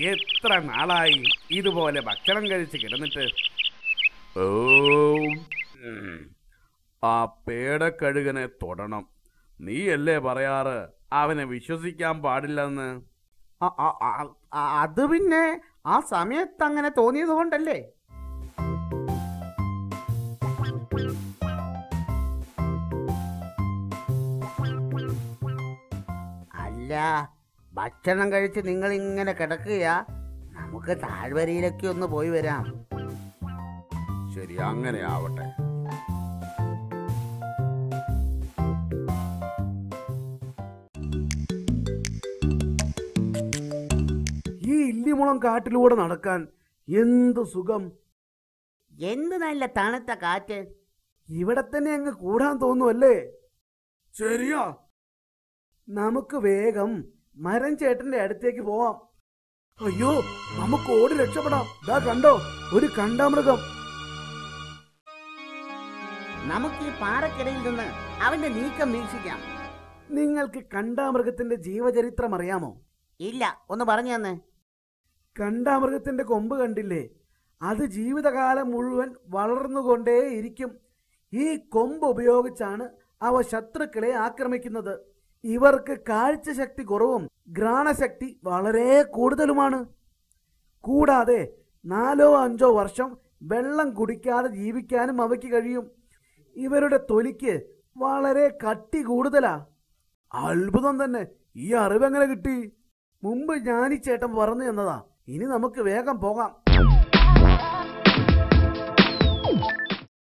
എത്ര നാളായി ഇതുപോലെ ഭക്ഷണം കഴിച്ച് കിടന്നിട്ട്? ഓ. ആ പേടക്കഴുകനെ തൊടണം. നീയല്ലേ പറയാറ്? അവനെ വിശ്വസിക്കാൻ പാടില്ലെന്ന്. അ- അ- അ- അ- അത് പിന്നെ ആ സമയത്ത് അങ്ങനെ തോന്നിയത് കൊണ്ടല്ലേ? അല്ല ഭക്ഷണം കഴിച്ച് നിങ്ങൾ ഇങ്ങനെ കിടക്കുക നമുക്ക് താഴ്വരയിലൊക്കെ ഒന്ന് പോയി വരാം. ശരി അങ്ങനെ ആവട്ടെ. ഈ ഇല്ലിമുളം കാട്ടിലൂടെ നടക്കാൻ എന്ത് സുഖം? എന്ത് നല്ല തണുത്ത കാറ്റ്. ഇവിടെ തന്നെ അങ്ങ് കൂടാൻ തോന്നുമല്ലേ ശരിയാ. നമുക്ക് വേഗം മരം ചേട്ടന്റെ അടുത്തേക്ക് പോവാം. അയ്യോ നമുക്ക് ഓടി രക്ഷപ്പെടാം. ദാ കണ്ടോ ഒരു കണ്ടാമൃഗം. നമുക്ക് ഈ പാറക്കിടയിൽ നിന്ന് അവന്റെ നീക്കം വീക്ഷിക്കാം. നിങ്ങൾക്ക് കണ്ടാമൃഗത്തിന്റെ ജീവചരിത്രം അറിയാമോ? ഇല്ല ഒന്ന് പറഞ്ഞു തന്നെ. കണ്ടാമൃഗത്തിന്റെ കൊമ്പ് കണ്ടില്ലേ? അത് ജീവിതകാലം മുഴുവൻ വളർന്നുകൊണ്ടേയിരിക്കും. ഈ കൊമ്പ് ഉപയോഗിച്ചാണ് അവ ശത്രുക്കളെ ആക്രമിക്കുന്നത്. ഇവർക്ക് കാഴ്ചശക്തി കുറവും ഘ്രാണശക്തി വളരെ കൂടുതലുമാണ്. കൂടാതെ നാലോ അഞ്ചോ വർഷം വെള്ളം കുടിക്കാതെ ജീവിക്കാനും അവയ്ക്ക് കഴിയും. ഇവരുടെ തൊലിക്ക് വളരെ കട്ടി കൂടുതലാ. അത്ഭുതം തന്നെ. ഈ അറിവെങ്ങനെ കിട്ടി? മുമ്പ് ഞാനീ ചേട്ടൻ പറഞ്ഞു എന്നതാ ഇനി നമുക്ക് വേഗം പോകാം.